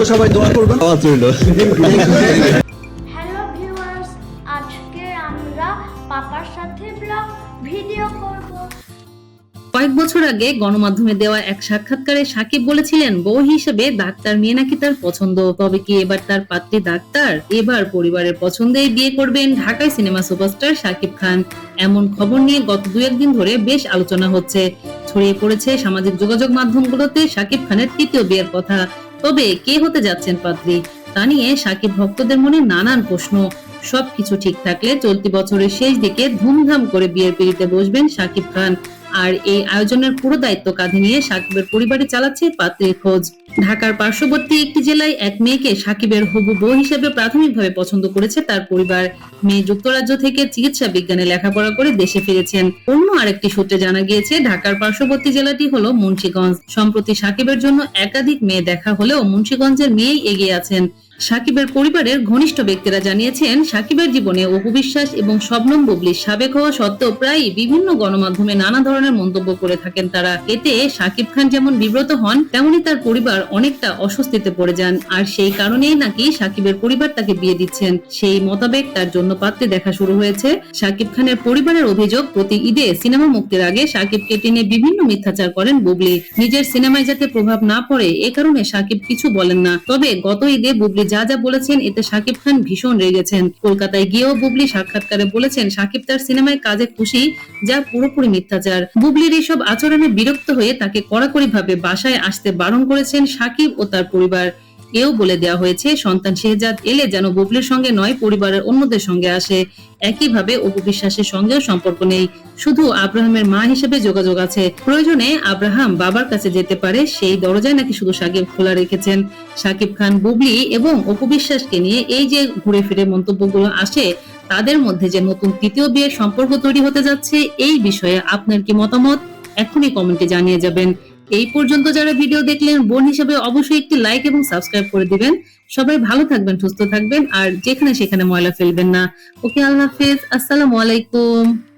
তো সবাই দোয়া করবেন। আওয়াজ রইল হ্যালো ভিউয়ার্স আজকে আমরা পাপার সাথে ব্লগ ভিডিও করব। কয়েক বছর আগে গণমাধ্যমে দেওয়া এক সাক্ষাৎকারে সাকিব বলেছিলেন বউ হিসেবে ডাক্তার মেয়ে নাকি তার পছন্দ। তবে কি এবার তার পাত্রী ডাক্তার? এবার পরিবারের পছন্দেই বিয়ে করবেন ঢাকায় সিনেমা সুপারস্টার সাকিব খান। এমন খবর নিয়ে গত দু একদিন ধরে বেশ আলোচনা হচ্ছে। ছড়িয়ে পড়েছে সামাজিক যোগাযোগ মাধ্যমগুলোতে সাকিব খানের তৃতীয় বিয়ের কথা। তবে কে হতে যাচ্ছেন পাত্রী তা নিয়ে সাকিব ভক্তদের মনে নানান প্রশ্ন। সবকিছু ঠিক থাকলে চলতি বছরের শেষ দিকে ধুমধাম করে বিয়ের পিড়িতে বসবেন সাকিব খান। আর এই আয়োজনের পুরো দায়িত্ব কাঁধে নিয়ে সাকিবের পরিবারে চালাচ্ছে পাত্রীর খোঁজ। ঢাকার পার্শ্ববর্তী একটি জেলায় এক মেয়েকে সাকিবের হবু বউ হিসেবে প্রাথমিকভাবে পছন্দ করেছে তার পরিবার। মেয়ে যুক্তরাজ্য থেকে চিকিৎসা বিজ্ঞানে লেখাপড়া করে দেশে ফিরেছেন। অন্য আরেকটি সূত্রে জানা গিয়েছে, ঢাকার পার্শ্ববর্তী জেলাটি হল মুন্সীগঞ্জ। সম্প্রতি সাকিবের জন্য একাধিক মেয়ে দেখা হলেও মুন্সীগঞ্জের মেয়েই এগিয়ে আছেন। সাকিবের পরিবারের ঘনিষ্ঠ ব্যক্তিরা জানিয়েছেন, সাকিবের জীবনে অপু বিশ্বাস এবং শবনম বুবলির সাবেক হওয়া সত্ত্বেও প্রায় বিভিন্ন গণমাধ্যমে নানা ধরনের মন্তব্য করে থাকেন তারা। এতে সাকিব খান যেমন বিব্রত হন, তেমনি তার পরিবার অনেকটা অস্বস্তিতে পড়ে যান। আর সেই কারণেই নাকি সাকিবের পরিবার তাকে বিয়ে দিচ্ছেন। সেই মোতাবেক তার জন্য পাত্রে দেখা শুরু হয়েছে। সাকিব খানের পরিবারের অভিযোগ, প্রতি ঈদে সিনেমা মুক্তির আগে সাকিবকে টেনে বিভিন্ন মিথ্যাচার করেন বুবলি। নিজের সিনেমায় যাতে প্রভাব না পড়ে, এ কারণে সাকিব কিছু বলেন না। তবে গত ঈদে বুবলি যা যা বলেছেন, এতে সাকিব খান ভীষণ রেগেছেন। কলকাতায় গিয়েও বুবলি সাক্ষাৎকারে বলেছেন, সাকিব তার সিনেমায় কাজে খুশি, যা পুরোপুরি মিথ্যাচার। বুবলির এইসব আচরণে বিরক্ত হয়ে তাকে কড়াকড়ি ভাবে বাসায় আসতে বারণ করেছেন সাকিব ও তার পরিবার। এও বলে দেওয়া হয়েছে, সন্তান শেহজাদ এলে যেন বুবলির সঙ্গে নয়, পরিবারের অন্যদের সঙ্গে আসে। একইভাবে অপু বিশ্বাসের সঙ্গেও সম্পর্ক নেই। শুধু আব্রাহামের মা হিসেবে যোগাযোগ আছে। প্রয়োজনে আব্রাহাম বাবার কাছে যেতে পারে, সেই দরজায় নাকি শুধু সাকিব খোলা রেখেছেন। সাকিব খান, বুবলি এবং অপু বিশ্বাসকে নিয়ে এই যে ঘুরে ফিরে মন্তব্যগুলো আসে, তাদের মধ্যে যে নতুন তৃতীয় বিয়ের সম্পর্ক তৈরি হতে যাচ্ছে, এই বিষয়ে আপনার কি মতামত? এখনই কমেন্টে জানিয়ে যাবেন। এই পর্যন্ত যারা ভিডিও দেখলেন, বোন হিসেবে অবশ্যই একটি লাইক এবং সাবস্ক্রাইব করে দিবেন। সবাই ভালো থাকবেন, সুস্থ থাকবেন, আর যেখানে সেখানে ময়লা ফেলবেন না। ওকে, আল্লাহ হাফেজ। আসসালামু আলাইকুম।